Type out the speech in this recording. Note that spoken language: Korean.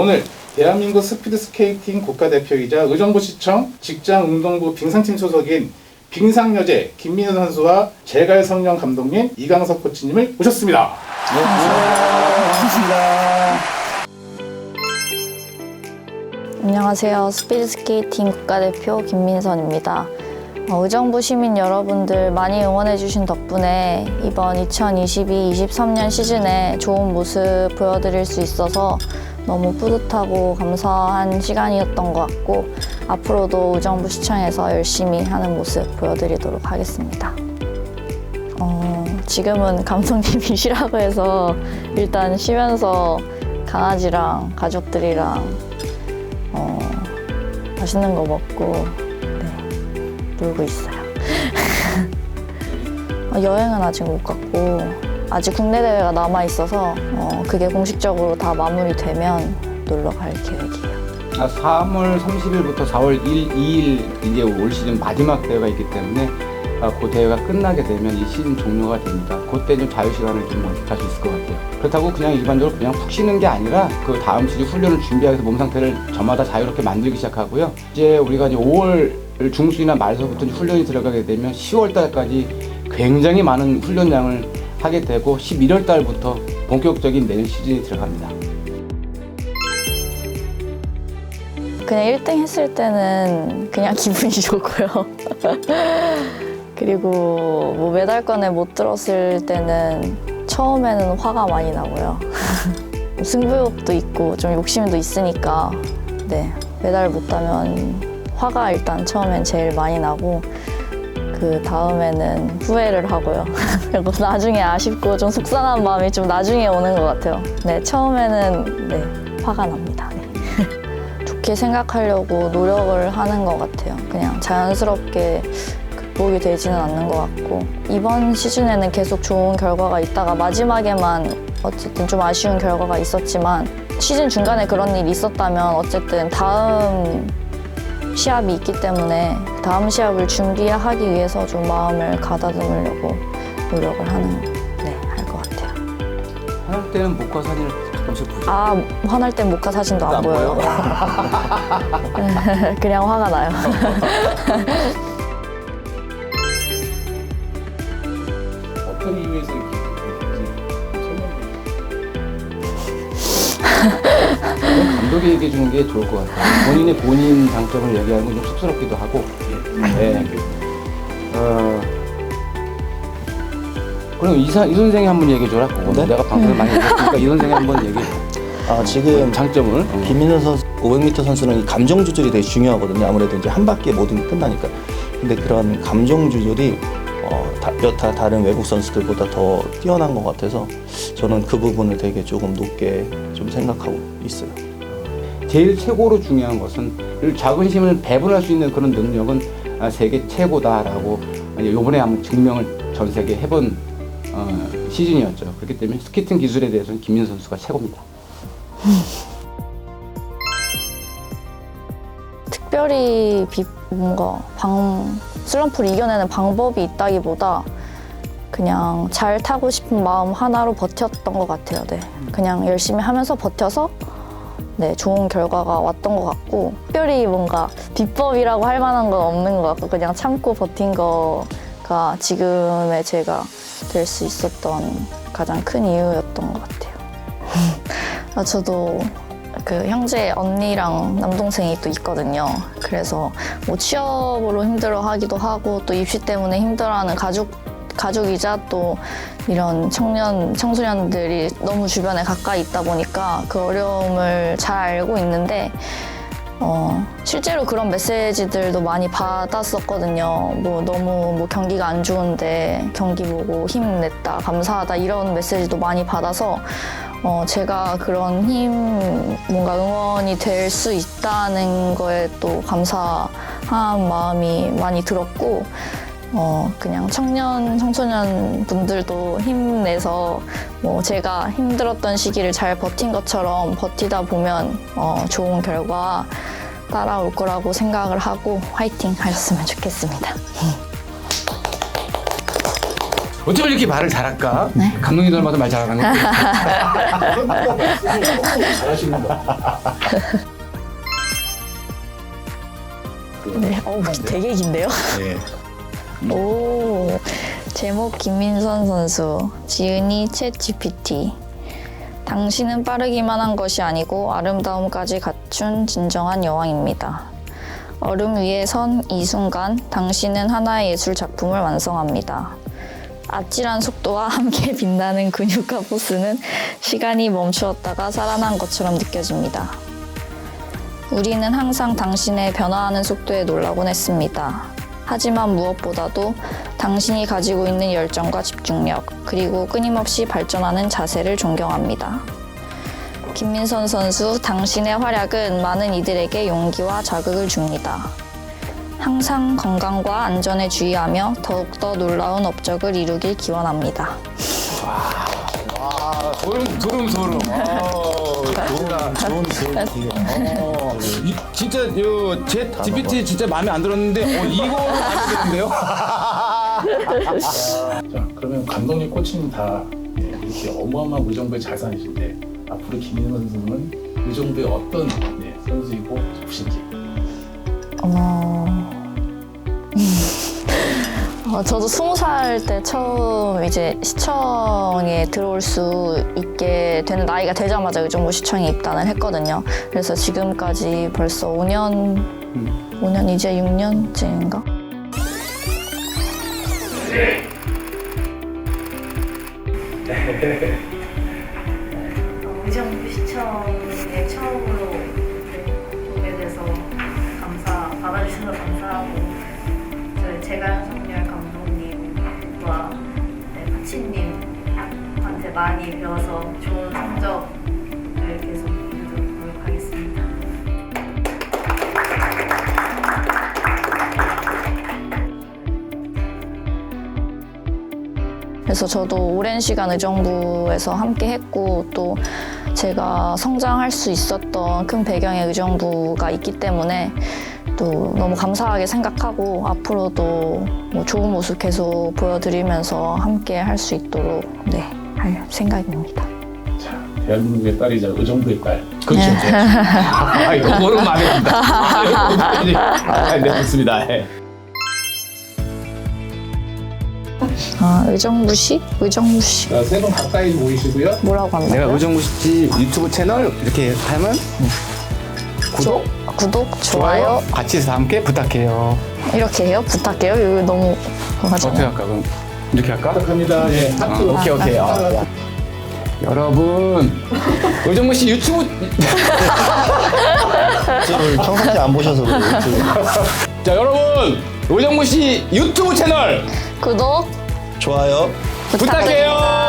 오늘 대한민국 스피드 스케이팅 국가대표이자 의정부시청 직장운동부 빙상팀 소속인 빙상여제 김민우 선수와 제갈 성령 감독님 이강석 코치님을 모셨습니다. 안녕하세요. 스피드 스케이팅 국가대표 김민선입니다. 어, 의정부 시민 여러분들 많이 응원해주신 덕분에 이번 2022-23년 시즌에 좋은 모습 보여드릴 수 있어서 너무 뿌듯하고 감사한 시간이었던 것 같고 앞으로도 의정부 시청에서 열심히 하는 모습 보여드리도록 하겠습니다. 어, 지금은 감독님이 쉬라고 해서 일단 쉬면서 강아지랑 가족들이랑 어, 맛있는 거 먹고 네, 놀고 있어요. 어, 여행은 아직 못 갔고 아직 국내 대회가 남아 있어서 어, 그게 공식적으로 다 마무리되면 놀러 갈 계획이에요. 아, 3월 30일부터 4월 1, 2일 이제 올 시즌 마지막 대회가 있기 때문에 아, 그 대회가 끝나게 되면 이 시즌 종료가 됩니다. 그때 좀 자유 시간을 좀 만끽할 수 있을 것 같아요. 그렇다고 그냥 일반적으로 그냥 푹 쉬는 게 아니라 그 다음 시즌 훈련을 준비하기 위해서 몸 상태를 저마다 자유롭게 만들기 시작하고요. 이제 우리가 이제 5월 중순이나 말서부터 훈련이 들어가게 되면 10월 달까지 굉장히 많은 훈련량을 하게 되고 11월 달부터 본격적인 내년 시즌이 들어갑니다. 그냥 1등 했을 때는 그냥 기분이 좋고요. 그리고 뭐 메달권에 못 들었을 때는 처음에는 화가 많이 나고요. 승부욕도 있고 좀 욕심도 있으니까 네 메달 못 따면 화가 일단 처음엔 제일 많이 나고 그 다음에는 후회를 하고요. 그리고 나중에 아쉽고 좀 속상한 마음이 좀 나중에 오는 것 같아요. 네 처음에는 네 화가 납니다. 네. 좋게 생각하려고 노력을 하는 것 같아요. 그냥 자연스럽게 극복이 되지는 않는 것 같고 이번 시즌에는 계속 좋은 결과가 있다가 마지막에만 어쨌든 좀 아쉬운 결과가 있었지만 시즌 중간에 그런 일이 있었다면 어쨌든 다음 시합이 있기 때문에 다음 시합을 준비하기 위해서 좀 마음을 가다듬으려고 노력을 하는 네, 할 것 같아요. 화날 때는 목화 사진을 가끔씩 보죠. 아 화날 땐 모카 사진도 안, 안 보여요. 그냥 화가 나요. 감독이 얘기해 주는 게 좋을 것 같아요. 본인의 본인 장점을 얘기하는 건 좀 쑥스럽기도 하고. 네. 어, 그럼 이사, 이 선생이 한 번 얘기해 줘라. 그거 네? 내가 방송을 많이 했으니까 이 선생이 한 번 얘기해 줘. 아, 지금 장점을. 김민현 선수 500m 선수는 이 감정 조절이 되게 중요하거든요. 아무래도 이제 한 바퀴에 모든 게 끝나니까. 근데 그런 감정 조절이 어, 다, 여타 다른 외국 선수들보다 더 뛰어난 것 같아서 저는 그 부분을 되게 조금 높게 좀 생각하고 있어요. 제일 최고로 중요한 것은 자긍심을 배분할 수 있는 그런 능력은 아, 세계 최고다라고 이번에 한번 증명을 전 세계 해본 어, 시즌이었죠. 그렇기 때문에 스케이팅 기술에 대해서는 김민 선수가 최고입니다. 특별히 비, 뭔가 방 슬럼프를 이겨내는 방법이 있다기보다 그냥 잘 타고 싶은 마음 하나로 버텼던 것 같아요. 네. 그냥 열심히 하면서 버텨서 네, 좋은 결과가 왔던 것 같고 특별히 뭔가 비법이라고 할 만한 건 없는 것 같고 그냥 참고 버틴 거가 지금의 제가 될 수 있었던 가장 큰 이유였던 것 같아요. 아, 저도 그 형제 언니랑 남동생이 또 있거든요. 그래서 뭐 취업으로 힘들어 하기도 하고 또 입시 때문에 힘들어하는 가족 가족이자 또 이런 청년 청소년들이 너무 주변에 가까이 있다 보니까 그 어려움을 잘 알고 있는데 어, 실제로 그런 메시지들도 많이 받았었거든요. 뭐 너무 뭐 경기가 안 좋은데 경기 보고 힘냈다, 감사하다 이런 메시지도 많이 받아서 어, 제가 그런 힘, 뭔가 응원이 될 수 있다는 거에 또 감사한 마음이 많이 들었고, 어, 그냥 청년, 청소년 분들도 힘내서 뭐 제가 힘들었던 시기를 잘 버틴 것처럼 버티다 보면 어, 좋은 결과 따라올 거라고 생각을 하고 화이팅 하셨으면 좋겠습니다. 어쩌면 이렇게 말을 잘할까? 네. 감독님 닮아서 말 잘하는 거. 거. 네. 어우, 되게 긴데요? 네. 오. 제목 김민선 선수. 지은이 챗 GPT. 당신은 빠르기만 한 것이 아니고 아름다움까지 갖춘 진정한 여왕입니다. 얼음 위에 선 이 순간 당신은 하나의 예술 작품을 완성합니다. 아찔한 속도와 함께 빛나는 근육과 포스는 시간이 멈추었다가 살아난 것처럼 느껴집니다. 우리는 항상 당신의 변화하는 속도에 놀라곤 했습니다. 하지만 무엇보다도 당신이 가지고 있는 열정과 집중력, 그리고 끊임없이 발전하는 자세를 존경합니다. 김민선 선수, 당신의 활약은 많은 이들에게 용기와 자극을 줍니다. 항상 건강과 안전에 주의하며 더욱더 놀라운 업적을 이루길 기원합니다. 소름, 소름, 소름. 좋은 좋은 기회. 어, 이, 진짜 요제 GPT 진짜 마음에 안 들었는데 어, 이거 마음에 드는데요? 자, 그러면 감독님, 코치님 다 네, 이렇게 어마어마한 의정부의 자산이신데 앞으로 김민선 선수는 의정부의 어떤 네, 선수이고 싶으신지. 어... 어, 저도 스무 살 때 처음 이제 시청에 들어올 수 있게 되는 나이가 되자마자 의정부 시청에 입단을 했거든요. 그래서 지금까지 벌써 5년, 5년 이제 6년째인가? 의정부 시청에 처음으로 네, 오게 돼서 감사 받아주셔서 감사하고 저희 제갈 많이 배워서 좋은 성적을 계속 이루도록 하겠습니다. 그래서 저도 오랜 시간 의정부에서 함께 했고 또 제가 성장할 수 있었던 큰 배경의 의정부가 있기 때문에 또 너무 감사하게 생각하고 앞으로도 뭐 좋은 모습 계속 보여드리면서 함께 할 수 있도록 네, 할 생각입니다. 자, 대한민국의 딸이자 의정부의 딸. 그렇죠. 아, 이거는 든다. 아, 네, 좋습니다. 예. 아, 의정부시? 의정부시. 자, 세분 가까이 모이시고요. 뭐라고 합니까? 내가 의정부 씨 유튜브 채널 이렇게 하면 구독, 구독, 좋아요, 같이 해서 함께 부탁해요. 이렇게 해요? 부탁해요? 이거 너무 어떻게. 할까? 그럼 이렇게 할까? 부탁합니다. 예, 아, 하트. 오케이 오케이. 아, 여러분 의정부 씨 유튜브 오늘 평상시 안 보셔서 그래요. 유튜브. 자 여러분 의정부 씨 유튜브 채널 구독 좋아요. 부탁해요.